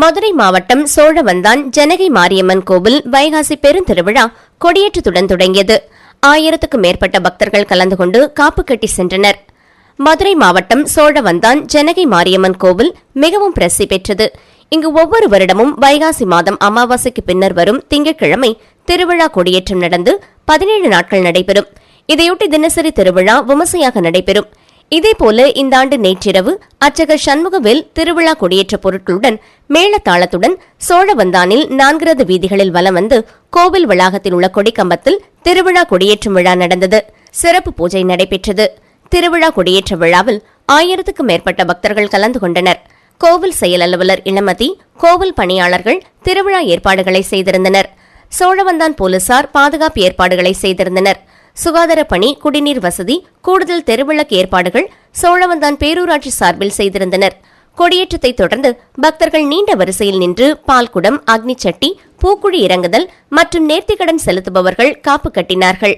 மதுரை மாவட்டம் சோழவந்தான் ஜனகை மாரியம்மன் கோவில் வைகாசி பெருந்திருவிழா கொடியேற்றத்துடன் தொடங்கியது. ஆயிரத்துக்கும் மேற்பட்ட பக்தர்கள் கலந்து கொண்டு காப்பு கட்டி சென்றனர். மதுரை மாவட்டம் சோழவந்தான் ஜனகை மாரியம்மன் கோவில் மிகவும் பிரசி பெற்றது. இங்கு ஒவ்வொரு வருடமும் வைகாசி மாதம் அமாவாசைக்கு பின்னர் வரும் திங்கட்கிழமை திருவிழா கொடியேற்றம் நடந்து பதினேழு நாட்கள் நடைபெறும். இதையொட்டி தினசரி திருவிழா விமர்சையாக நடைபெறும். இதேபோல இந்த ஆண்டு நேற்றிரவு அச்சக சண்முகவில் திருவிழா கொடியேற்ற பொருட்களுடன் மேளதாளத்துடன் சோழவந்தானில் நான்கிறது வீதிகளில் வலம் வந்து கோவில் வளாகத்தில் உள்ள கொடிக்கம்பத்தில் திருவிழா கொடியேற்றும் விழா நடந்தது. சிறப்பு பூஜை நடைபெற்றது. திருவிழா கொடியேற்ற விழாவில் ஆயிரத்துக்கும் மேற்பட்ட பக்தர்கள் கலந்து கொண்டனர். கோவில் செயல் அலுவலர் இளமதி கோவில் பணியாளர்கள் திருவிழா ஏற்பாடுகளை செய்திருந்தனர். சோழவந்தான் போலீசார் பாதுகாப்பு ஏற்பாடுகளை செய்திருந்தனர். சுகாதார பணி குடிநீர் வசதி கூடுதல் தெருவிளக்கு ஏற்பாடுகள் சோழவந்தான் பேரூராட்சி சார்பில் செய்திருந்தனர். கொடியேற்றத்தை தொடர்ந்து பக்தர்கள் நீண்ட வரிசையில் நின்று பால்குடம் அக்னி சட்டி பூக்குழி இறங்குதல் மற்றும் நேர்த்திக்கடன் செலுத்துபவர்கள் காப்பு கட்டினார்கள்.